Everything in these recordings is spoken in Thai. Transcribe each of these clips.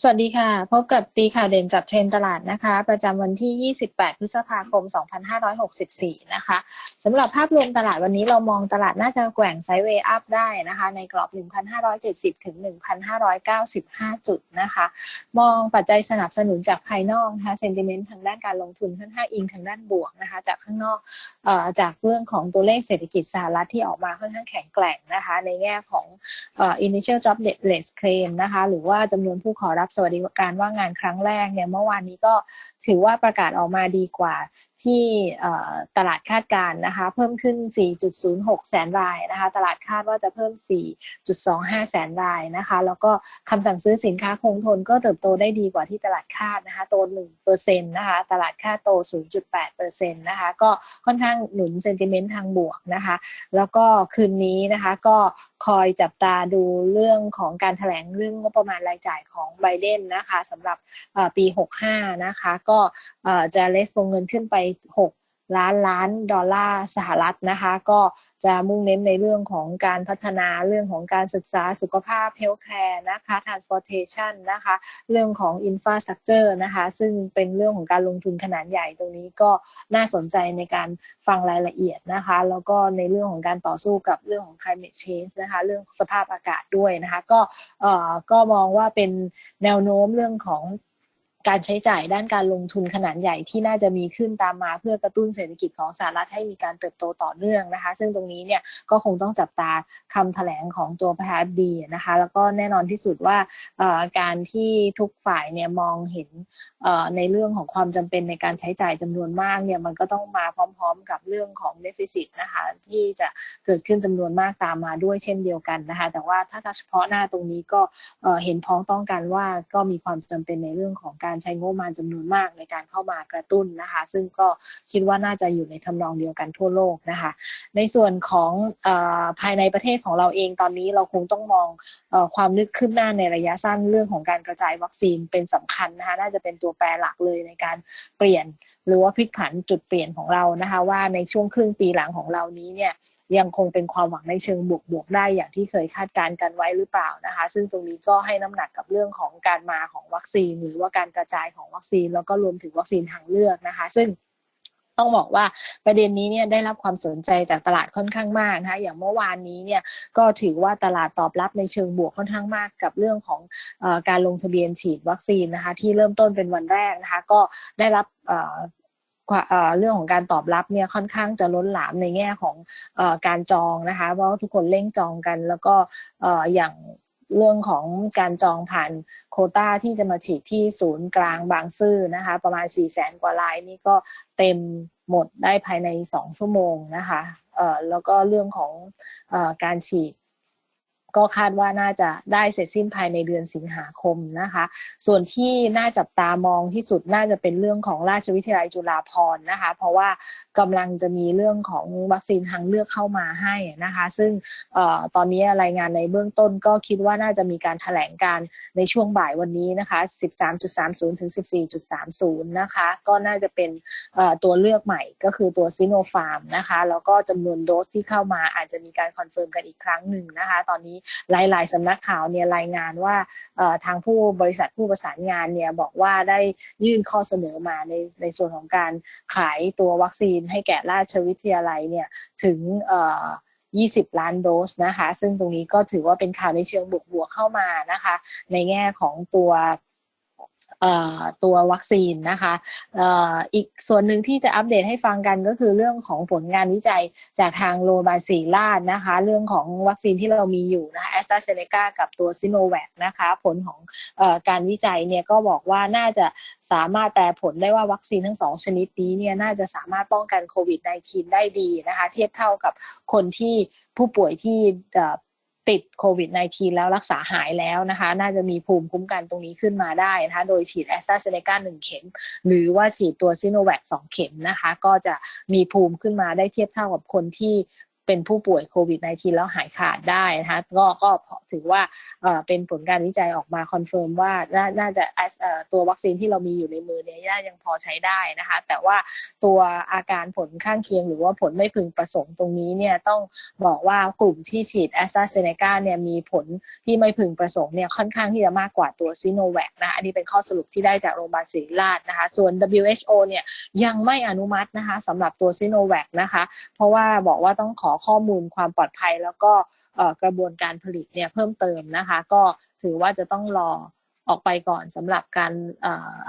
สวัสดีค่ะ พบกับตีข่าวเด่นจับเทรนตลาดนะคะ ประจำวันที่ 28 พฤษภาคม 2564 นะคะสำหรับภาพรวมตลาดวันนี้เรามองตลาดน่าจะแกว่งไซด์เวย์อัพได้นะคะ ในกรอบ 1,570 ถึง 1,595 จุดนะคะ มองปัจจัยสนับสนุนจากภายนอกนะคะเซนติเมนต์ทางด้านการลงทุนค่อนข้างอิงทางด้านบวกนะคะ จากข้างนอกเอ่อจากเรื่องของตัวเลขเศรษฐกิจสหรัฐที่ออกมาค่อนข้างแข็งแกร่งนะคะ ในแง่ของเอ่อ initial jobless claim นะคะ หรือว่าจำนวนผู้ขอรับสวัสดิการว่างงานครั้งแรกเนี่ยเมื่อวานนี้ก็ถือว่าประกาศออกมาดีกว่า ที่ตลาดคาดการนะคะเพิ่มขึ้น 4.06 แสนรายนะคะตลาดคาดว่าจะเพิ่ม 4.25 แสนรายนะคะแล้วก็คำสั่งซื้อสินค้าคงทนก็เติบโตได้ดีกว่าที่ตลาดคาดนะคะโต1%นะคะตลาดคาดโต 0.8%นะคะก็ค่อนข้างหนุนเซนติเมนต์ทางบวกนะคะแล้วก็คืนนี้นะคะก็คอยจับตาดูเรื่องของการถแถลงเรื่องงบประมาณรายจ่ายของไบเดนนะคะสำหรับปี 65 นะคะก็จะเลสวงเงินขึ้นไป6 ล้านล้านดอลลาร์สหรัฐนะคะ ก็จะมุ่งเน้นในเรื่องของการพัฒนาเรื่องของการศึกษาสุขภาพเฮลท์แคร์นะคะ transportation นะคะ เรื่องของ infrastructure นะคะ ซึ่งเป็นเรื่องของการลงทุนขนาดใหญ่ตรงนี้ก็น่าสนใจในการฟังรายละเอียดนะคะ แล้วก็ในเรื่องของการต่อสู้กับเรื่องของ climate change นะคะ เรื่องสภาพอากาศด้วยนะคะ ก็เอ่อก็มองว่าเป็นแนวโน้มเรื่องของ การใช้จ่ายด้านการลงทุนขนาดใหญ่ที่น่าจะมีขึ้นตามมาเพื่อกระตุ้นเศรษฐกิจของสหรัฐให้มีการเติบโตต่อเนื่องนะคะ ซึ่งตรงนี้เนี่ยก็คงต้องจับตาคำแถลงของตัวประธานดีนะคะ แล้วก็แน่นอนที่สุดว่าการที่ทุกฝ่ายเนี่ยมองเห็นในเรื่องของความจำเป็นในการใช้จ่ายจำนวนมากเนี่ยมันก็ต้องมาพร้อม ๆ กับเรื่องของเดฟฟิซิตนะคะที่จะเกิดขึ้นจำนวนมากตามมาด้วยเช่นเดียวกันนะคะ แต่ว่าถ้าเฉพาะหน้าตรงนี้ก็เห็นพ้องต้องกันว่าก็มีความจำเป็นในเรื่องของการใช้งบประมาณจำนวนมากในการเข้ามากระตุ้นนะคะ ซึ่งก็คิดว่าน่าจะอยู่ในทำนองเดียวกันทั่วโลกนะคะ ในส่วนของอภายในประเทศของเราเองตอนนี้เราคงต้องมองอความนึกขึ้นหน้าในระยะสั้นเรื่องของการกระจายวัคซีนเป็นสำคัญนะคะน่าจะเป็นตัวแปรหลักเลยในการเปลี่ยน หรือว่าพลิกผันจุดเปลี่ยนของเรานะคะ ว่าในช่วงครึ่งปีหลังของเรานี้เนี่ย ยังคงเป็นความหวังในเชิงบวกๆได้อย่างที่เคยคาดการณ์กันไว้หรือเปล่านะคะ ซึ่งตรงนี้ก็ให้น้ำหนักกับเรื่องของการมาของวัคซีน หรือว่าการกระจายของวัคซีน แล้วก็รวมถึงวัคซีนทางเลือกนะคะ ซึ่งต้องบอกว่าประเด็นนี้เนี่ยได้รับความสนใจจากตลาดค่อนข้างมากนะคะอย่างเมื่อวานนี้เนี่ยก็ถือว่าตลาดตอบรับในเชิงบวกค่อนข้างมากกับเรื่องของอการลงทะเบียนฉีดวัคซีนนะคะที่เริ่มต้นเป็นวันแรกนะคะก็ได้รับ เรื่องของการตอบรับเนี่ยค่อนข้างจะล้นหลามในแง่ของอการจองนะคะเพราะทุกคนเร่งจองกันแล้วก็อย่างเรื่องของการจองผ่านโคต้าที่จะมาฉีดที่ศูนย์กลางบางซื่อนะคะ ประมาณ4ี่แสนกว่ารายนี่ก็เต็มหมดได้ภายใน 2 ชั่วโมงนะคะแล้วก็เรื่องของอการฉีด ก็คาดว่าน่าจะได้เสร็จสิ้นภายในเดือนสิงหาคมนะคะ ส่วนที่น่าจับตามองที่สุดน่าจะเป็นเรื่องของราชวิทยาลัยจุฬาภรณ์นะคะ เพราะว่ากำลังจะมีเรื่องของวัคซีนทางเลือกเข้ามาให้นะคะ ซึ่งออตอนนี้รายงานในเบื้องต้นก็คิดว่าน่าจะมีการถแถลงการในช่วงบ่ายวันนี้นะคะ 13.30 ถึง 14.30 นะคะ ก็น่าจะเป็นตัวเลือกใหม่ก็คือตัวซิโนฟาร์มนะคะ แล้วก็จำนวนโดสที่เข้ามาอาจจะมีการคอนเฟิร์มกันอีกครั้งหนึ่งนะคะ ตอนนี้หลาย ๆสำนักข่าวเนี่ยรายงานว่าทางผู้บริษัทผู้ประสานงานเนี่ยบอกว่าได้ยื่นข้อเสนอมาในในส่วนของการขายตัววัคซีนให้แก่ราชวิทยาลัยเนี่ยถึง20 ล้านโดสนะคะ ซึ่งตรงนี้ก็ถือว่าเป็นข่าวในเชิงบวกๆเข้ามานะคะ ในแง่ของตัว ตัววัคซีนนะคะอีกส่วนหนึ่งที่จะอัปเดตให้ฟังกันก็คือเรื่องของผลงานวิจัยจากทางโรบาซีลาดนะคะเรื่องของวัคซีนที่เรามีอยู่นะคะแอสตราเซเนกากับตัวซิโนแวคนะคะผลของอการวิจัยเนี่ยก็บอกว่าน่าจะสามารถแปลผลได้ว่าวัคซีนทั้งสองชนิดนี้เนี่ยน่าจะสามารถป้องกันโควิด -19 ได้ดีนะคะเทียบเท่ากับคนที่ผู้ป่วยที่ ติดโควิด -19 แล้วรักษาหายแล้วนะคะ น่าจะมีภูมิคุ้มกันตรงนี้ขึ้นมาได้นะคะ โดยฉีดแอสตราเซเนกาหนึ่งเข็ม หรือว่าฉีดตัวซิโนแวคสองเข็มนะคะ ก็จะมีภูมิขึ้นมาได้เทียบเท่ากับคนที่ เป็นผู้ป่วยโควิด -19 แล้วหายขาดได้นะคะก็ก็ถือว่าเป็นผลการวิจัยออกมาคอนเฟิร์มว่าน่านาจะตัววัคซีนที่เรามีอยู่ในมือเนี่ยยังพอใช้ได้นะคะแต่ว่าตัวอาการผลข้างเคียง หรือว่าผลไม่พึงประสงค์ตรงนี้เนี่ยต้องบอกว่ากลุ่มที่ฉีดแอสตราเซเนกาเนี่ยมีผลที่ไม่พึงประสงค์เนี่ยค่อนข้างที่จะมากกว่าตัวซิโนแวคนะคะอันนี้เป็นข้อสรุปที่ได้จากโรงพยาบาลศิริราชนะคะส่วน WHO เนี่ยยังไม่อนุมัตินะคะสำหรับตัวซิโนแวคนะคะเพราะว่าบอกว่าต้องขอข้อมูลความปลอดภัย แล้วก็กระบวนการผลิตเนี่ยเพิ่มเติมนะคะ ก็ถือว่าจะต้องรอออกไปก่อนสำหรับการ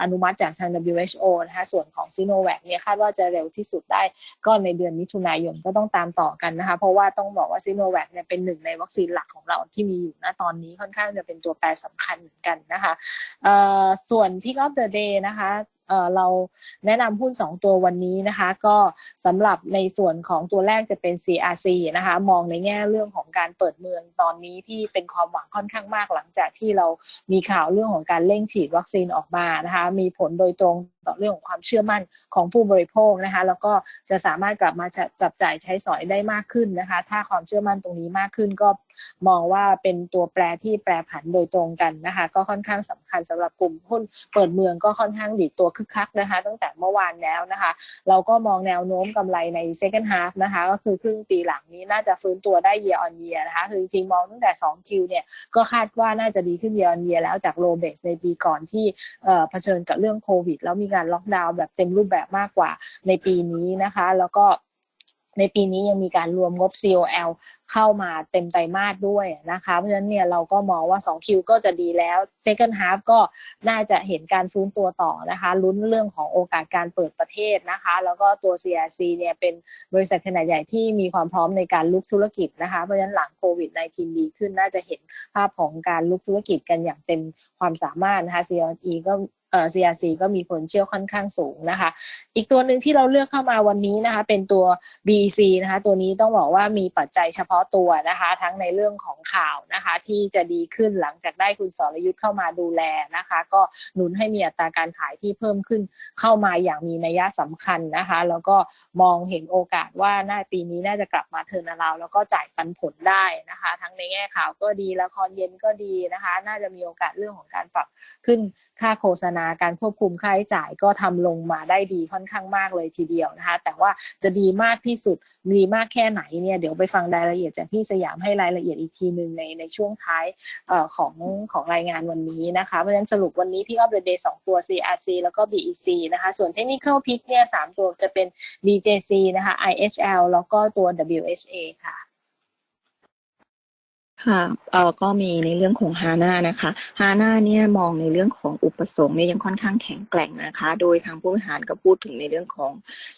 อนุมัติจากทาง WHO นะคะส่วนของซีโนแวคเนี่ยคาดว่าจะเร็วที่สุดได้ก็ในเดือนมิถุนายนก็ต้องตามต่อกันนะคะเพราะว่าต้องบอกว่าซีโนแวคเนี่ยเป็นหนึ่งในวัคซีนหลักของเราที่มีอยู่ณตอนนี้ค่อนข้างจะเป็นตัวแปรสำคัญเหมือนกันนะคะส่วน Pick of the Day นะคะ เราแนะนำหุ้น 2 ตัววันนี้นะคะ ก็สำหรับในส่วนของตัวแรกจะเป็น CRC นะคะ มองในแง่เรื่องของการเปิดเมืองตอนนี้ที่เป็นความหวังค่อนข้างมากหลังจากที่เรามีข่าวเรื่องของการเร่งฉีดวัคซีนออกมานะคะ มีผลโดยตรง ต่อเรื่องของความเชื่อมั่นของผู้บริโภคนะคะ แล้วก็จะสามารถกลับมาจับจ่ายใช้สอยได้มากขึ้นนะคะ ถ้าความเชื่อมั่นตรงนี้มากขึ้นก็มองว่าเป็นตัวแปรที่แปรผันโดยตรงกันนะคะ ก็ค่อนข้างสำคัญสำหรับกลุ่มหุ้นเปิดเมืองก็ค่อนข้างดีตัวคึกคักนะคะ ตั้งแต่เมื่อวานแล้วนะคะ เราก็มองแนวโน้มกำไรใน second half นะคะ ก็คือครึ่งปีหลังนี้น่าจะฟื้นตัวได้ year on year นะคะ คือจริงๆ มองตั้งแต่ 2 Q เนี่ยก็คาดว่าน่าจะดีขึ้น year on year แล้วจาก low base ในปีก่อนที่เผชิญกับเรื่องโควิดแล้วมีการล็อกดาวน์แบบเต็มรูปแบบมากกว่าในปีนี้นะคะ แล้วก็ในปีนี้ยังมีการรวมงบ COL เข้ามาเต็มไตรมาสด้วยนะคะ เพราะฉะนั้นเนี่ยเราก็มองว่า2คิวก็จะดีแล้ว Second Half ก็น่าจะเห็นการฟื้นตัวต่อนะคะลุ้นเรื่องของโอกาสการเปิดประเทศนะคะ แล้วก็ตัว CRC เนี่ยเป็นบริษัทขนาดใหญ่ที่มีความพร้อมในการลุกธุรกิจนะคะ เพราะฉะนั้นหลังโควิด -19 ดีขึ้นน่าจะเห็นภาพของการลุกธุรกิจกันอย่างเต็มความสามารถนะคะ CRE ก็ อ่อ CRC ก็มีผลเชี่ยวค่อนข้างสูงนะคะ อีกตัวหนึ่งที่เราเลือกเข้ามาวันนี้นะคะ เป็นตัว BC นะคะ ตัวนี้ต้องบอกว่ามีปัจจัยเฉพาะตัวนะคะ ทั้งในเรื่องของข่าวนะคะ ที่จะดีขึ้นหลังจากได้คุณสรยุทธ์เข้ามาดูแลนะคะ ก็หนุนให้มีอัตราการขายที่เพิ่มขึ้นเข้ามาอย่างมีนัยสำคัญนะคะ แล้วก็มองเห็นโอกาสว่าหน้าปีนี้น่าจะกลับมาเทินาราวแล้วก็จ่ายปันผลได้นะคะ ทั้งในแง่ข่าวก็ดีละครเย็นก็ดีนะคะ น่าจะมีโอกาสเรื่องของการปรับขึ้นค่าโฆษณาการควบคุมค่าใช้จ่ายก็ทำลงมาได้ดีค่อนข้างมากเลยทีเดียวนะคะ แต่ว่าจะดีมากที่สุดดีมากแค่ไหนเนี่ยเดี๋ยวไปฟังรายละเอียดจากพี่สยามให้รายละเอียดอีกทีหนึ่งในในช่วงท้ายอของของรายงานวันนี้นะคะ เพราะฉะนั้นสรุปวันนี้พี่อัปเดตสองตัว CRC แล้วก็ BEC นะคะ ส่วน Technical Pick เนี่ยสามตัวจะเป็น BJC นะคะ IHL แล้วก็ตัว WHA ค่ะ ค่ะเอ่อก็มีในเรื่องของฮาน่านะคะฮาน่าเนี่ยมองในเรื่องของอุปสงค์เนี่ยยังค่อนข้างแข็งแกร่งนะคะ โดยทางผู้บริหารก็พูดถึงในเรื่องของ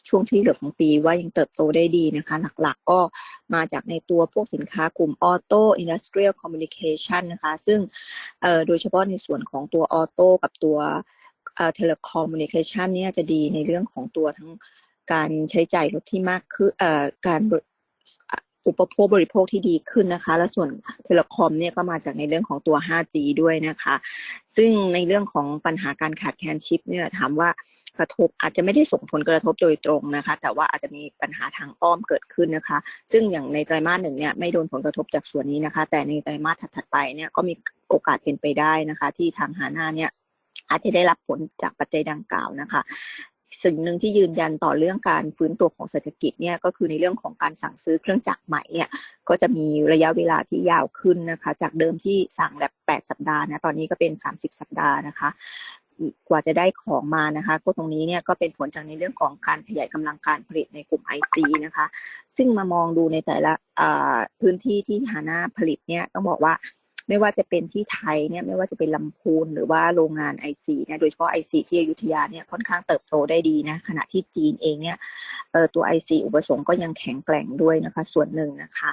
ช่วงที่เหลือของปีว่ายังเติบโตได้ดีนะคะ หลักๆก็มาจากในตัวพวกสินค้ากลุ่มออโต้อินดัสเทรียลคอมมิวนิเคชันนะคะซึ่งเอ่อโดยเฉพาะในส่วนของตัวออโต้กับตัวเอ่อเทเลคอมมิวนิเคชันเนี่ยจะดีในเรื่องของตัวทั้งการใช้จ่ายรถที่มากขึ้นเอ่อการ อุปโภคบริโภคที่ดีขึ้นนะคะ และส่วนเทเลคอมเนี่ยก็มาจากในเรื่องของตัว 5G ด้วยนะคะ ซึ่งในเรื่องของปัญหาการขาดแคลนชิปเนี่ยถามว่ากระทบอาจจะไม่ได้ส่งผลกระทบโดยตรงนะคะ แต่ว่าอาจจะมีปัญหาทางอ้อมเกิดขึ้นนะคะ ซึ่งอย่างในไตรมาสหนึ่งเนี่ยไม่โดนผลกระทบจากส่วนนี้นะคะ แต่ในไตรมาสถัดๆไปเนี่ยก็มีโอกาสเป็นไปได้นะคะ ที่ทางหาหน้าเนี่ยอาจจะได้รับผลจากปัจจัยดังกล่าวนะคะ สิ่งหนึ่งที่ยืนยันต่อเรื่องการฟื้นตัวของเศรษฐกิจเนี่ยก็คือในเรื่องของการสั่งซื้อเครื่องจักรใหม่เนี่ยก็จะมีระยะเวลาที่ยาวขึ้นนะคะ จากเดิมที่สั่งแบบ 8 สัปดาห์นะตอนนี้ก็เป็น 30 สัปดาห์นะคะกว่าจะได้ของมานะคะก็ตรงนี้เนี่ยก็เป็นผลจากในเรื่องของการขยายกำลังการผลิตในกลุ่ม IC นะคะ ซึ่งมามองดูในแต่ละพื้นที่ที่หาน้าผลิตเนี่ยต้องบอกว่า ไม่ว่าจะเป็นที่ไทยเนี่ยไม่ว่าจะเป็นลำพูนหรือว่าโรงงานไอซีเนี่ยโดยเฉพาะไอซีที่อยุธยาเนี่ยค่อนข้างเติบโตได้ดีนะขณะที่จีนเองเนี่ยตัวไอซีอุปสงค์ก็ยังแข็งแกร่งด้วยนะคะส่วนหนึ่งนะคะ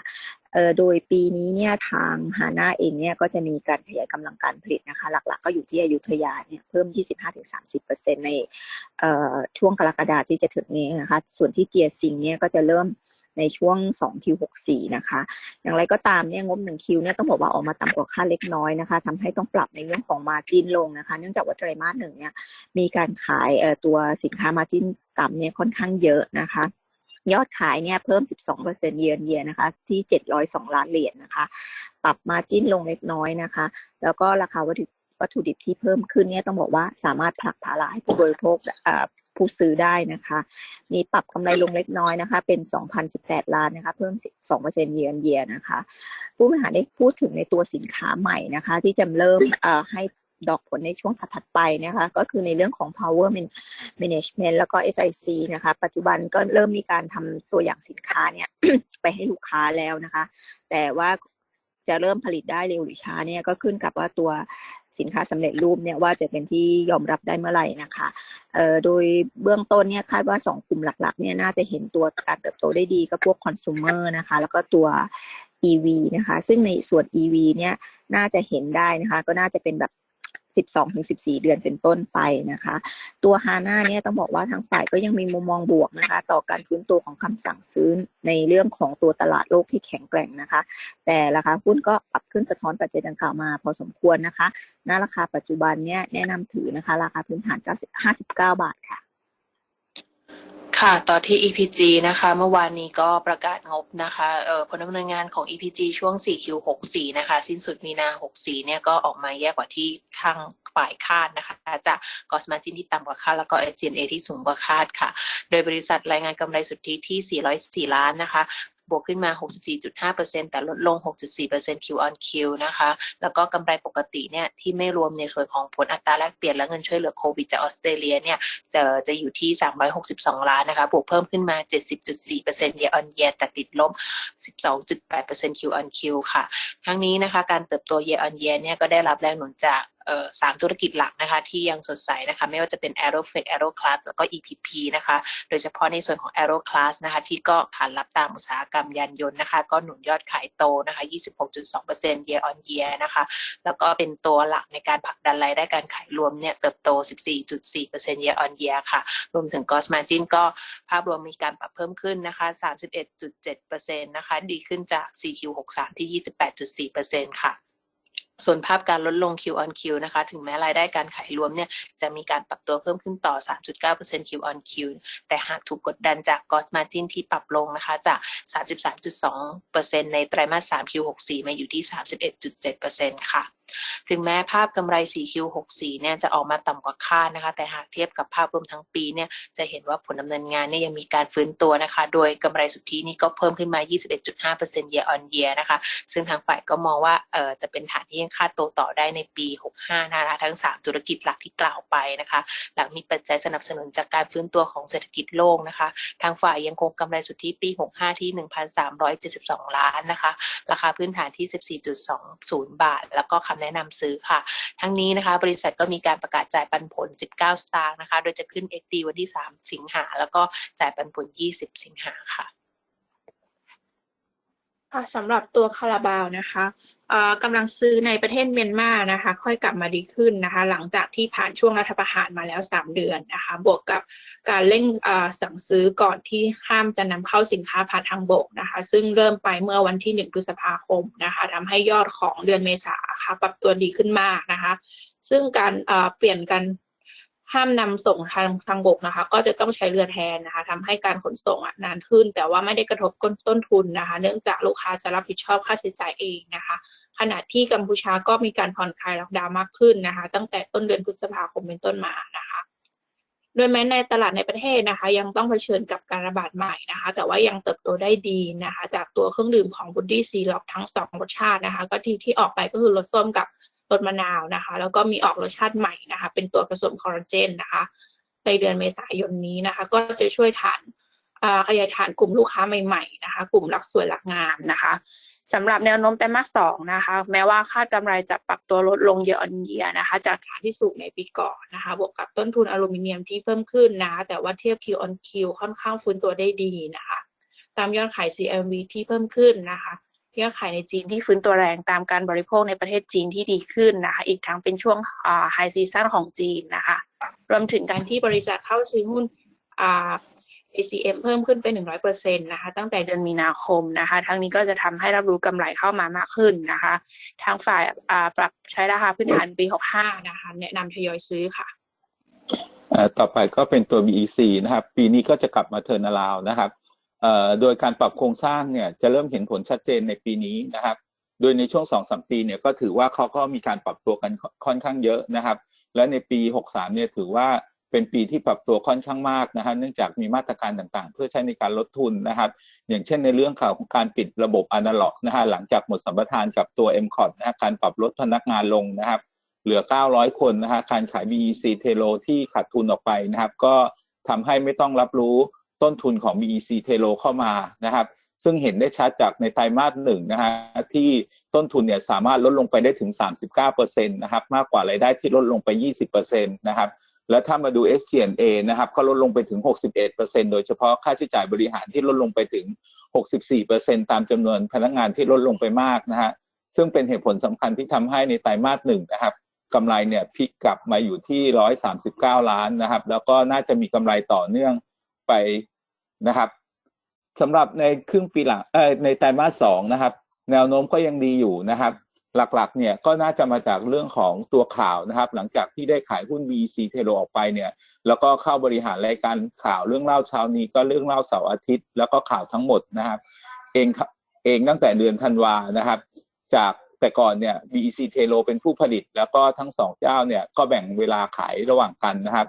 โดยปีนี้เนี่ยทางฮาน่าเองเนี่ยก็จะมีการขยายกำลังการผลิตนะคะหลักๆ ก็อยู่ที่อยุธยาเนี่ยเพิ่ม 25-30%ในช่วงกรกฎาที่จะถึงนี้นะคะส่วนที่เจียซิงเนี่ยก็จะเริ่ม ในช่วง2 Q64 นะคะ อย่างไรก็ตามเนี่ยงบ1 Q เนี่ยต้องบอกว่าออกมาต่ำกว่าคาดเล็กน้อยนะคะทำให้ต้องปรับในเรื่องของมาจินลงนะคะ เนื่องจากว่าไตรมาสหนึ่งเนี่ยมีการขายตัวสินค้ามาจินต่ำเนี่ยค่อนข้างเยอะนะคะยอดขายเนี่ยเพิ่ม 12%เยือนเยียนะคะ ที่ 702 ล้านเหรียญนะคะ ปรับมาจิ้นลงเล็กน้อยนะคะ แล้วก็ราคาวัตถุวัตถุดิบที่เพิ่มขึ้นเนี่ยต้องบอกว่าสามารถผลักภาระให้ผู้บริโภคอ่า ผู้ซื้อได้นะคะ มีปรับกำไรลงเล็กน้อยนะคะ เป็น 2,018 ล้านนะคะ เพิ่ม 2%เยือนเยียนะคะ ผู้บริหารได้พูดถึงในตัวสินค้าใหม่นะคะ ที่จะเริ่มเอ่อให้ดอกผลในช่วงถัดๆไปนะคะ ก็คือในเรื่องของ power management แล้วก็ SIC นะคะ ปัจจุบันก็เริ่มมีการทำตัวอย่างสินค้าเนี่ย ไปให้ลูกค้าแล้วนะคะ แต่ว่า จะเริ่มผลิตได้เร็วหรือช้าเนี่ยก็ขึ้นกับว่าตัวสินค้าสำเร็จรูปเนี่ยว่าจะเป็นที่ยอมรับได้เมื่อไหร่นะคะเอ่อโดยเบื้องต้นเนี่ยคาดว่าสองกลุ่มหลักๆเนี่ยน่าจะเห็นตัวการเติบโตได้ดีก็พวกคอน sumer นะคะ แล้วก็ตัว EV นะคะ ซึ่งในส่วน EV เนี่ยน่าจะเห็นได้นะคะ ก็น่าจะเป็นแบบ 12ถึง14 เดือนเป็นต้นไปนะคะ ตัวฮาน่าเนี่ยต้องบอกว่าทางฝ่ายก็ยังมีมุมมองบวกนะคะ ต่อการฟื้นตัวของคำสั่งซื้อในเรื่องของตัวตลาดโลกที่แข็งแกร่งนะคะ แต่ราคาหุ้นก็ปรับขึ้นสะท้อนปัจจัยดังกล่าวมาพอสมควรนะคะณราคาปัจจุบันเนี่ยแนะนำถือนะคะ ราคาพื้นฐาน 59 บาทค่ะ ค่ะ ต่อที่ EPG นะคะ เมื่อวานนี้ก็ประกาศงบนะคะ เอ่อผลดำเนินงานของ EPG ช่วง 4Q64 นะคะ สิ้นสุดมีนา 64 เนี่ยก็ออกมาแย่กว่าที่ทางฝ่ายคาดนะคะ จากกอสมาจินที่ต่ำกว่าคาดแล้วก็ SG&A ที่สูงกว่าคาดค่ะ โดยบริษัทรายงานกำไรสุทธิที่ 404 ล้านนะคะ บวกขึ้นมา 64.5%แต่ลดลง 6.4% Q on Q นะคะ แล้วก็กำไรปกติเนี่ยที่ไม่รวมในส่วนของผลอัตราแลกเปลี่ยนและเงินช่วยเหลือโควิดจากออสเตรเลียเนี่ยจะจะอยู่ที่ 362 ล้านนะคะ บวกเพิ่มขึ้นมา 70.4% year on year แต่ติดลบ 12.8% Q on Q ค่ะ ทั้งนี้นะคะ การเติบโต year on year เนี่ยก็ได้รับแรงหนุนจาก สามธุรกิจหลักนะคะที่ยังสดใสนะคะไม่ว่าจะเป็น Aeroflex Aeroclass แล้วก็ EPP นะคะโดยเฉพาะในส่วนของ Aeroclass นะคะที่ก็ขานรับตามอุตสาหกรรมยานยนต์นะคะก็หนุนยอดขายโตนะคะ26.2% year on year นะคะแล้วก็เป็นตัวหลักในการผลักดันรายได้การขายรวมเนี่ยเติบโต 14.4% year on year ค่ะ รวมถึง gross margin ก็ภาพรวมมีการปรับเพิ่มขึ้นนะคะ 31.7%นะคะดีขึ้นจาก 4Q63 ที่ 28.4%ค่ะ ส่วนภาพการลดลง Q on Q นะคะ ถึงแม้รายได้การขายรวมเนี่ยจะมีการปรับตัวเพิ่มขึ้นต่อ 3.9% Q on Q แต่หากถูกกดดันจาก gross margin ที่ปรับลงนะคะจาก 33.2%ในไตรมาส 3 Q64 มาอยู่ที่ 31.7%ค่ะถึงแม้ภาพกำไร 4Q64 เนี่ยจะออกมาต่ำกว่าคาดนะคะ แต่หากเทียบกับภาพรวมทั้งปีเนี่ยจะเห็นว่าผลดำเนินงานเนี่ยยังมีการฟื้นตัวนะคะ โดยกำไรสุทธินี่ก็เพิ่มขึ้นมา 21.5% year on year นะคะ ซึ่งทางฝ่ายก็มองว่าเออจะเป็นฐานที่ยังคาดโตต่อได้ในปี 65 นะคะทั้ง 3 ธุรกิจหลักที่กล่าวไปนะคะ หลังมีปัจจัยสนับสนุนจากการฟื้นตัวของเศรษฐกิจโลกนะคะ ทางฝ่ายยังคงกำไรสุทธิปี 65 ที่ 1,372 ล้านนะคะ ราคาพื้นฐานที่ 14.20 บาท แล้วก็คำแนะนำซื้อค่ะ ทั้งนี้นะคะบริษัทก็มีการประกาศจ่ายปันผล 19 สตางค์นะคะ โดยจะขึ้น XD วันที่ 3 สิงหา แล้วก็จ่ายปันผล 20 สิงหาค่ะสำหรับตัวคาราบาวนะคะ กำลังซื้อในประเทศเมียนมานะคะ ค่อยกลับมาดีขึ้นนะคะ หลังจากที่ผ่านช่วงรัฐประหารมาแล้ว 3 เดือนนะคะ บวกกับการเร่งสั่งซื้อก่อนที่ห้ามจะนำเข้าสินค้าผ่านทางบกนะคะ ซึ่งเริ่มไปเมื่อวันที่ 1 พฤษภาคมนะคะทำให้ยอดของเดือนเมษาค่ะปรับตัวดีขึ้นมากนะคะ ซึ่งการเอ่อเปลี่ยนกัน ห้ามนำส่งทางทางบกนะคะ ก็จะต้องใช้เรือแทนนะคะทำให้การขนส่งอะนานขึ้น แต่ว่าไม่ได้กระทบต้นต้นทุนนะคะ เนื่องจากลูกค้าจะรับผิดชอบค่าใช้จ่ายเองนะคะ ขณะที่กัมพูชาก็มีการผ่อนคลายล็อกดาวน์มากขึ้นนะคะ ตั้งแต่ต้นเดือนพฤษภาคมเป็นต้นมานะคะโดยแม้ในตลาดในประเทศนะคะ ยังต้องเผชิญกับการระบาดใหม่นะคะ แต่ว่ายังเติบโตได้ดีนะคะ จากตัวเครื่องดื่มของบุดดี้ซีล็อกทั้งสองรสชาตินะคะ ก็ที่ที่ออกไปก็คือรสส้มกับ รสมะนาวนะคะ แล้วก็มีออกรสชาติใหม่นะคะ เป็นตัวผสมคอลลาเจนนะคะ ในเดือนเมษายนนี้นะคะ ก็จะช่วยฐานขยายฐานกลุ่มลูกค้าใหม่ๆนะคะ กลุ่มรักสวยรักงามนะคะสำหรับแนวโน้มไตรมาสสองนะคะ แม้ว่าคาดกำไรจะปรับตัวลดลงเยอะอันเยียนะคะ จากฐานที่สูงในปีก่อนนะคะ บวกกับต้นทุนอลูมิเนียมที่เพิ่มขึ้นนะคะ แต่ว่าเทียบ Q on Q ค่อนข้างฟื้นตัวได้ดีนะคะ ตามยอดขาย CLV ที่เพิ่มขึ้นนะคะ ยอดขายในจีนที่ฟื้นตัวแรงตามการบริโภคในประเทศจีนที่ดีขึ้นนะคะ อีกทั้งเป็นช่วงไฮซีซั n ของจีนนะคะ รวมถึงการที่บริษัทเข้าซื้อหุ้น ACM เพิ่มขึ้นเป็น 100%นะคะ ตั้งแต่เดือนมีนาคมนะคะ ทั้งนี้ก็จะทำให้รับรู้กำไรเข้ามามากขึ้นนะคะ ทางฝ่ายปรับใช้ราคาพื้นฐานปี 65 นะคะ แนะนำทยอยซื้อค่ะต่อไปก็เป็นตัว BEC นะครับ ปีนี้ก็จะกลับมาเทิร์นาราวนะครับ โดยการปรับโครงสร้างเนี่ยจะเริ่มเห็นผลชัดเจนในปีนี้นะครับ โดยในช่วงสองสามปีเนี่ยก็ถือว่าเขาก็มีการปรับตัวกันค่อนข้างเยอะนะครับ และในปี 63เนี่ยถือว่าเป็นปีที่ปรับตัวค่อนข้างมากนะฮะเนื่องจากมีมาตรการต่างๆ เพื่อใช้ในการลดทุนนะครับ อย่างเช่นในเรื่องข่าวของการปิดระบบอนาล็อกนะฮะหลังจากหมดสัมปทานกับตัว m c o t นะฮะการปรับลดพนักงานลงนะครับ เหลือ 900 คนนะฮะการขาย BEC เทโลที่ขาดทุนออกไปนะครับ ก็ทำให้ไม่ต้องรับรู้ ต้นทุนของ BEC เทโลเข้ามานะครับซึ่งเห็นได้ชัดจากในไตรมาสหนึ่งนะฮะที่ต้นทุนเนี่ยสามารถลดลงไปได้ถึง 39%นะครับมากกว่ารายได้ที่ลดลงไป 20%นะครับแล้วถ้ามาดู SG&A นะครับก็ลดลงไปถึง 61%โดยเฉพาะค่าใช้จ่ายบริหารที่ลดลงไปถึง 64%ตามจำนวนพนักงานที่ลดลงไปมากนะฮะซึ่งเป็นเหตุผลสำคัญที่ทำให้ในไตรมาสหนึ่งนะครับกำไรเนี่ยพลิกกลับมาอยู่ที่ 139 ล้านนะครับแล้วก็น่าจะมีกำไรต่อเนื่อง ไปนะครับสำหรับในครึ่งปีหลังเอ่อในไตรมาสสองนะครับ แนวโน้มก็ยังดีอยู่นะครับ หลักๆ เนี่ยก็น่าจะมาจากเรื่องของตัวข่าวนะครับ หลังจากที่ได้ขายหุ้น VC เทโลออกไปเนี่ย แล้วก็เข้าบริหารรายการข่าวเรื่องเล่าเช้านี้ก็เรื่องเล่าเสาร์อาทิตย์ แล้วก็ข่าวทั้งหมดนะครับ เองเองตั้งแต่เดือนธันวานะครับ จากแต่ก่อนเนี่ย BEC เทโลเป็นผู้ผลิต แล้วก็ทั้งสองเจ้าเนี่ยก็แบ่งเวลาขายระหว่างกันนะครับ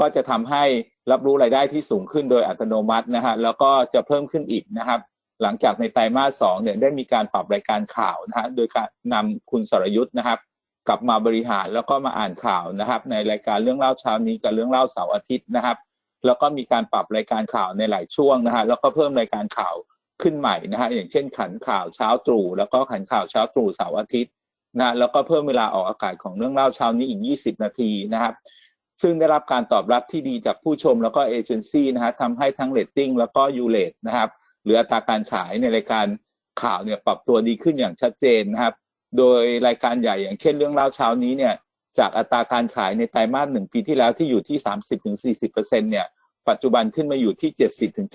ก็จะทำให้รับรู้รายได้ที่สูงขึ้นโดยอัตโนมัตินะฮะแล้วก็จะเพิ่มขึ้นอีกนะครับ หลังจากในไตรมาสสองเนี่ยได้มีการปรับรายการข่าวนะฮะโดยการนำคุณสรยุทธ์นะครับ กลับมาบริหารแล้วก็มาอ่านข่าวนะครับ ในรายการเรื่องเล่าเช้านี้กับเรื่องเล่าเสาร์อาทิตย์นะครับ แล้วก็มีการปรับรายการข่าวในหลายช่วงนะฮะแล้วก็เพิ่มรายการข่าวขึ้นใหม่นะฮะอย่างเช่นขันข่าวเช้าตรู่แล้วก็ขันข่าวเช้าตรู่เสาร์อาทิตย์นะแล้วก็เพิ่มเวลาออกอากาศของเรื่องเล่าเช้านี้อีก 20 นาทีนะครับ ซึ่งได้รับการตอบรับที่ดีจากผู้ชมแล้วก็เอเจนซี่นะฮะทำให้ทั้งเรตติ้งแล้วก็ยูเลตนะครับหรืออัตราการขายในรายการข่าวเนี่ยปรับตัวดีขึ้นอย่างชัดเจนนะครับ โดยรายการใหญ่อย่างเช่นเรื่องเล่าเช้านี้เนี่ยจากอัตราการขายในไตรมาสหนึ่งปีที่แล้วที่อยู่ที่ 30-40%เนี่ยปัจจุบันขึ้นมาอยู่ที่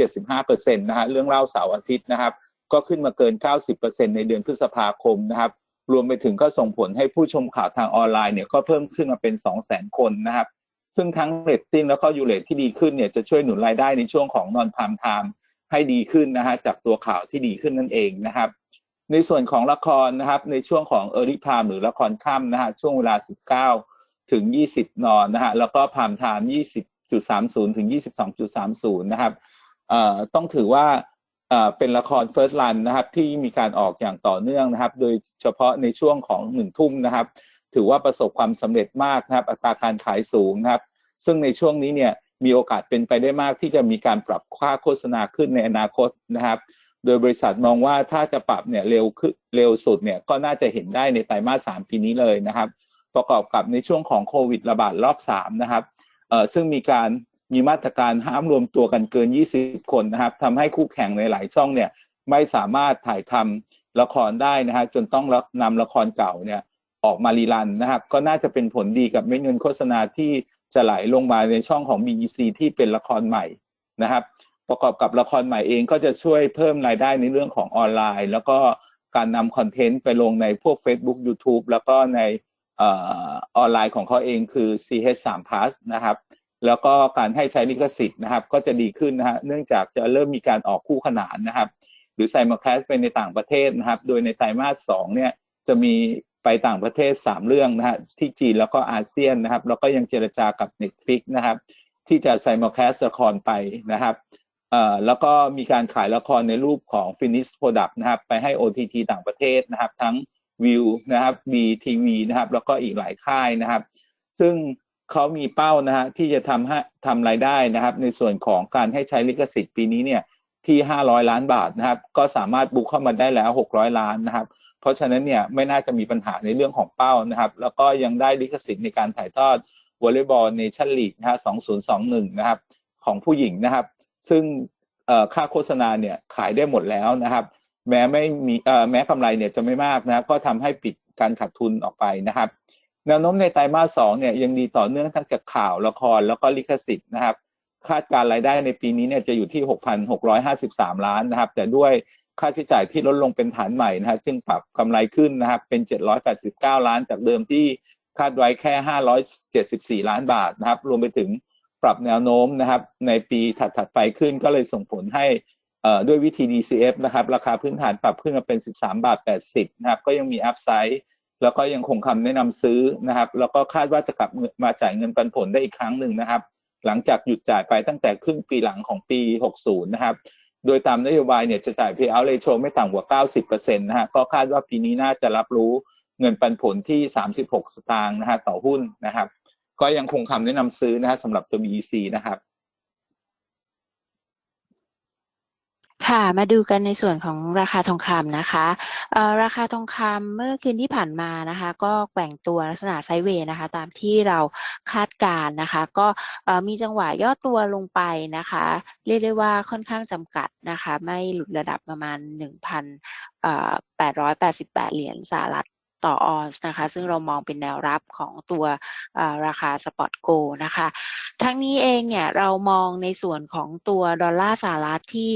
70-75%นะฮะเรื่องเล่าเสาร์อาทิตย์นะครับ ก็ขึ้นมาเกิน 90%ในเดือนพฤษภาคมนะครับรวมไปถึงก็ส่งผลให้ผู้ชมข่าวทางออนไลน์เนี่ยก็เพิ่มขึ้นมาเป็น 200,000 คนนะครับ ซึ่งทั้งเรตติ้งแล้วก็ยูเลตที่ดีขึ้นเนี่ยจะช่วยหนุนรายได้ในช่วงของนอนพามไทม์ให้ดีขึ้นนะฮะจากตัวข่าวที่ดีขึ้นนั่นเองนะครับ ในส่วนของละครนะครับในช่วงของ Early Prime หรือละครค่ำนะฮะช่วงเวลา 19 ถึง 20 นอนนะฮะแล้วก็พามไทม์20.30 ถึง 22.30 นะครับเอ่อต้องถือว่าเอ่อเป็นละคร First Run นะครับที่มีการออกอย่างต่อเนื่องนะครับ โดยเฉพาะในช่วงของหนึ่งทุ่มนะครับ ถือว่าประสบความสำเร็จมากนะครับ อัตราการขายสูงนะครับ ซึ่งในช่วงนี้เนี่ยมีโอกาสเป็นไปได้มากที่จะมีการปรับค่าโฆษณาขึ้นในอนาคตนะครับ โดยบริษัทมองว่าถ้าจะปรับเนี่ยเร็วขึ้นเร็วสุดเนี่ยก็น่าจะเห็นได้ในไตรมาสสามปีนี้เลยนะครับ ประกอบกับในช่วงของโควิดระบาดรอบสามนะครับเอ่อซึ่งมีการมีมาตรการห้ามรวมตัวกันเกิน 20 คนนะครับทำให้คู่แข่งในหลายช่องเนี่ยไม่สามารถถ่ายทำละครได้นะฮะจนต้องนำละครเก่าเนี่ย ออกมารีรันนะครับ ก็น่าจะเป็นผลดีกับเม็ดเงินโฆษณาที่จะไหลลงมาในช่องของ BEC ที่เป็นละครใหม่นะครับ ประกอบกับละครใหม่เองก็จะช่วยเพิ่มรายได้ในเรื่องของออนไลน์ แล้วก็การนำคอนเทนต์ไปลงในพวก Facebook YouTube แล้วก็ในออนไลน์ของเขาเองคือ CH3 Plus นะครับ แล้วก็การให้ใช้ลิขสิทธิ์นะครับ ก็จะดีขึ้นนะฮะเนื่องจากจะเริ่มมีการออกคู่ขนานนะครับ หรือไซมาแคสไปในต่างประเทศนะครับ โดยในไตรมาสสองเนี่ยจะมี ไปต่างประเทศ 3 เรื่องนะฮะที่จีนแล้วก็อาเซียนนะครับ แล้วก็ยังเจรจากับ Netflix นะครับ ที่จะไซมาแคสละครไปนะครับเอ่อแล้วก็มีการขายละครในรูปของ Finish Product นะครับ ไปให้ OTT ต่างประเทศนะครับ ทั้ง View นะครับ BTV นะครับ แล้วก็อีกหลายค่ายนะครับ ซึ่งเขามีเป้านะฮะที่จะทำให้ทำรายได้นะครับ ในส่วนของการให้ใช้ลิขสิทธิ์ปีนี้เนี่ยที่ 500 ล้านบาทนะครับ ก็สามารถบุกเข้ามาได้แล้ว 600 ล้านนะครับ เพราะฉะนั้นเนี่ยไม่น่าจะมีปัญหาในเรื่องของเป้านะครับ แล้วก็ยังได้ลิขสิทธิ์ในการถ่ายทอดวอลเลย์บอลเนชั่นลีกนะฮะ2021 นะครับ ของผู้หญิงนะครับ ซึ่งค่าโฆษณาเนี่ยขายได้หมดแล้วนะครับ แม้ไม่มีแม้กำไรเนี่ยจะไม่มากนะครับ ก็ทำให้ปิดการขาดทุนออกไปนะครับ แนวโน้มในไตรมาสสองเนี่ยยังดีต่อเนื่องทั้งจากข่าวละครแล้วก็ลิขสิทธิ์นะครับ คาดการรายได้ในปีนี้เนี่ยจะอยู่ที่ 6,653 ล้านนะครับ แต่ด้วย ค่าใช้จ่ายที่ลดลงเป็นฐานใหม่นะครับจึงปรับกำไรขึ้นนะครับเป็น 789 ล้านจากเดิมที่คาดไว้แค่ 574 ล้านบาทนะครับ รวมไปถึงปรับแนวโน้มนะครับ ในปีถัดๆไปขึ้นก็เลยส่งผลให้ด้วยวิธี DCF นะครับ ราคาพื้นฐานปรับขึ้นมาเป็น 13 บาท 80 นะครับ ก็ยังมีอัพไซด์แล้วก็ยังคงคำแนะนำซื้อนะครับ แล้วก็คาดว่าจะกลับมาจ่ายเงินปันผลได้อีกครั้งหนึ่งนะครับ หลังจากหยุดจ่ายไปตั้งแต่ครึ่งปีหลังของปี 60 นะครับ โดยตามนโยบายเนี่ยจะจ่าย payout ratio ไม่ต่ำกว่า 90%นะฮะก็คาดว่าปีนี้น่าจะรับรู้เงินปันผลที่ 36 สตางค์นะฮะต่อหุ้นนะครับ ก็ยังคงคำแนะนำซื้อนะฮะสำหรับตัว BEC นะครับ ค่ะมาดูกันในส่วนของราคาทองคำนะคะราคาทองคำเมื่อคืนที่ผ่านมานะคะ ก็แกว่งตัวลักษณะไซเวย์นะคะ ตามที่เราคาดการนะคะ ก็มีจังหวะย่อตัวลงไปนะคะ เรียกได้ว่าค่อนข้างจำกัดนะคะ ไม่หลุดระดับประมาณ 1,888 เหรียญสหรัฐ ต่อออนซ์นะคะ ซึ่งเรามองเป็นแนวรับของตัวราคาสปอตโกนะคะทั้งนี้เองเนี่ยเรามองในส่วนของตัวดอลลาร์สหรัฐที่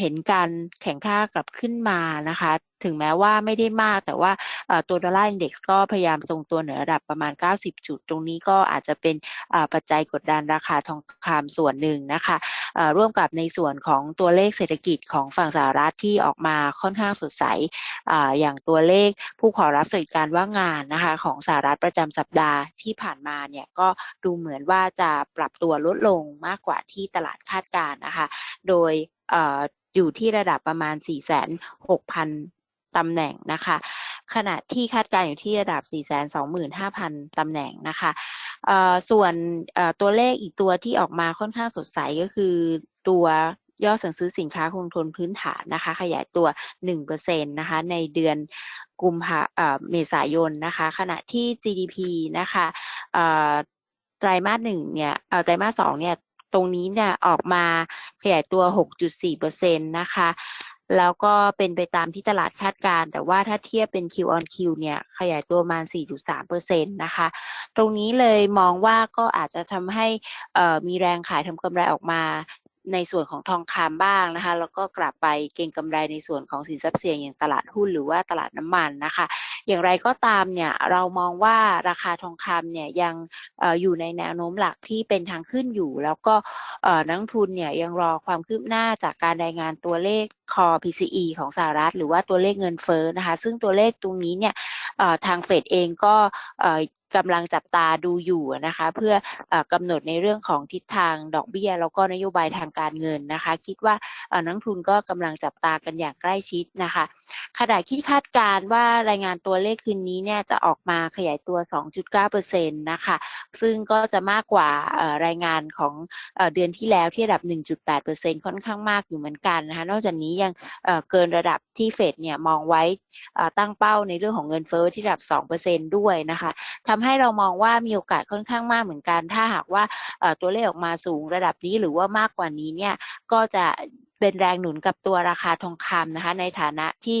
เห็นการแข่งค่ากลับขึ้นมานะคะ ถึงแม้ว่าไม่ได้มาก แต่ว่าตัวดอลลาร์อินเด็กซ์ก็พยายามทรงตัวเหนือระดับประมาณ 90 จุด ตรงนี้ก็อาจจะเป็นปัจจัยกดดันราคาทองคำส่วนหนึ่งนะคะร่วมกับในส่วนของตัวเลขเศรษฐกิจของฝั่งสหรัฐที่ออกมาค่อนข้างสดใสออย่างตัวเลขผู้ขอรับสวัสดิการว่างงานนะคะของสหรัฐประจำสัปดาห์ที่ผ่านมาเนี่ยก็ดูเหมือนว่าจะปรับตัวลดลงมากกว่าที่ตลาดคาดการณ์นะคะ โดย อยู่ที่ระดับประมาณ 46,000ตำแหน่งนะคะ ขณะที่คาดการณ์อยู่ที่ระดับ 425,000 ตำแหน่งนะคะส่วนตัวเลขอีกตัวที่ออกมาค่อนข้างสดใสก็คือตัวยอดสั่งซื้อสินค้าคงทนพื้นฐานนะคะ ขยายตัว 1%นะคะ ในเดือนกุมภาเอ่อเมษายนนะคะ ขณะที่ GDP นะคะไตรมาสหนึ่งเนี่ยไตรมาสสองเนี่ย ตรงนี้เนี่ยออกมาขยายตัว 6.4%นะคะ แล้วก็เป็นไปตามที่ตลาดคาดการณ์แต่ว่าถ้าเทียบเป็น Q on Q เนี่ยขยายตัวประมา 4.3%นะคะ ตรงนี้เลยมองว่าก็อาจจะทำให้มีแรงขายทำกำไรออกมาในส่วนของทองคำบ้างนะคะ แล้วก็กลับไปเก็งกำไรในส่วนของสินทรัพย์เสี่ยงอย่างตลาดหุ้นหรือว่าตลาดน้ำมันนะคะ อย่างไรก็ตามเนี่ยเรามองว่าราคาทองคำเนี่ยยังอยู่ในแนวโน้มหลักที่เป็นทางขึ้นอยู่ แล้วก็นักทุนเนี่ยยังรอความคืบหน้าจากการรายงานตัวเลข Core PCE ของสหรัฐ หรือว่าตัวเลขเงินเฟ้อนะคะ ซึ่งตัวเลขตรงนี้เนี่ยทางเฟดเองก็กำลังจับตาดูอยู่นะคะ เพื่ออกำหนดในเรื่องของทิศทางดอกเบี้ย แล้วก็นโยบายทางการเงินนะคะ คิดว่านักทุนก็กำลังจับตากันอย่างใกล้ชิดนะคะขณะที่คาดการณ์ว่ารายงานตัววเลขคืนนี้เนี่ยจะออกมาขยายตัว 2.9%นะคะ ซึ่งก็จะมากกว่ารายงานของเดือนที่แล้วที่ระดับ 1.8%ค่อนข้างมากอยู่เหมือนกันนะคะ นอกจากนี้ยังเกินระดับที่เฟดเนี่ยมองไว้ตั้งเป้าในเรื่องของเงินเฟ้อที่ระดับ 2%ด้วยนะคะทำให้เรามองว่ามีโอกาสค่อนข้างมากเหมือนกัน ถ้าหากว่าตัวเลขออกมาสูงระดับนี้หรือว่ามากกว่านี้เนี่ยก็จะ เป็นแรงหนุนกับตัวราคาทองคำนะคะ ในฐานะที่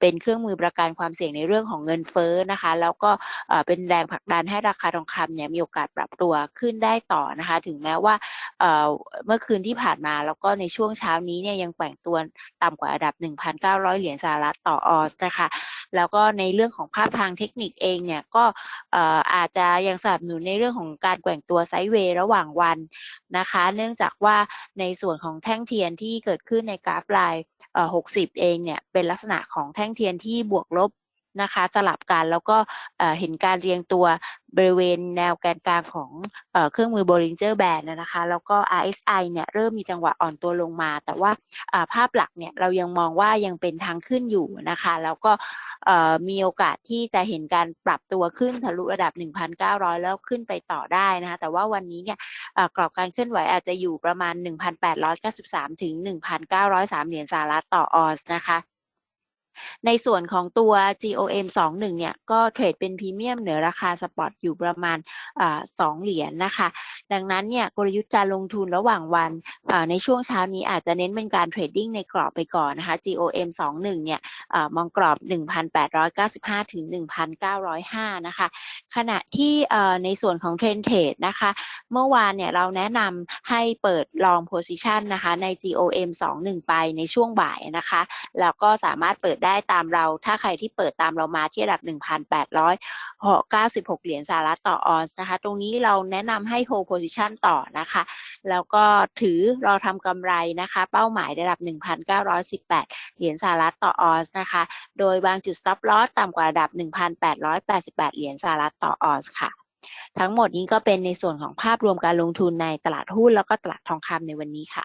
เป็นเครื่องมือประกันความเสี่ยงในเรื่องของเงินเฟ้อนะคะ แล้วก็เป็นแรงผลักดันให้ราคาทองคำเนี่ยมีโอกาสปรับตัวขึ้นได้ต่อนะคะ ถึงแม้ว่าเมื่อคืนที่ผ่านมาแล้วก็ในช่วงเช้านี้เนี่ยยังแกว่งตัวต่ำกว่าระดับ 1,900 เหรียญสหรัฐต่อออสนะคะ แล้วก็ในเรื่องของภาพทางเทคนิคเองเนี่ยก็อาจจะยังสนับสนุนในเรื่องของการแกว่งตัวไซด์เวย์ระหว่างวันนะคะ เนื่องจากว่าในส่วนของแท่งเทียนที่เกิดขึ้นในกราฟไลน์60 เองเนี่ยเป็นลักษณะของแท่งเทียนที่บวกลบ นะคะสลับกันแล้วก็เห็นการเรียงตัวบริเวณแนวแกนกลางของเอ่อเครื่องมือ Bollinger Band นะคะแล้วก็ RSI เนี่ยเริ่มมีจังหวะอ่อนตัวลงมา แต่ว่าภาพหลักเนี่ยเรายังมองว่ายังเป็นทางขึ้นอยู่นะคะแล้วก็มีโอกาสที่จะเห็นการปรับตัวขึ้นทะลุระดับ 1,900 แล้วขึ้นไปต่อได้นะคะแต่ว่าวันนี้เนี่ยกรอบการเคลื่อนไหวอาจจะอยู่ประมาณ 1,893 ถึง 1,903 เหรียญสหรัฐต่อออนซ์นะคะ ในส่วนของตัว GOM 21เนี่ย ก็เทรดเป็นพรีเมียมเหนือราคาสปอตอยู่ประมาณอ่า2เหรียญนะคะ ดังนั้นเนี่ยกลยุทธ์การลงทุนระหว่างวันในช่วงเช้านี้อาจจะเน้นเป็นการเทรดดิ้งในกรอบไปก่อนนะคะ GOM 21เนี่ยอมองกรอบ 1,895 ถึง 1,905 นะคะ ขณะที่ในส่วนของเทรนเทรดนะคะ เมื่อวานเนี่ยเราแนะนำให้เปิดลองโพซิชันนะคะใน GOM 21ไปในช่วงบ่ายนะคะ แล้วก็สามารถเปิดได้ได้ตามเรา ถ้าใครที่เปิดตามเรามาที่ระดับ 1,896 เหรียญสหรัฐต่อออนซ์นะคะ ตรงนี้เราแนะนำให้ hold position ต่อนะคะ แล้วก็ถือราทำกำไรนะคะ เป้าหมายระดับ 1,918 เหรียญสหรัฐต่อออนซ์นะคะ โดยวางจุด stop loss ต่ำกว่าระดับ 1,888 เหรียญสหรัฐต่อออนซ์ค่ะทั้งหมดนี้ก็เป็นในส่วนของภาพรวมการลงทุนในตลาดหุ้นแล้วก็ตลาดทองคำในวันนี้ค่ะ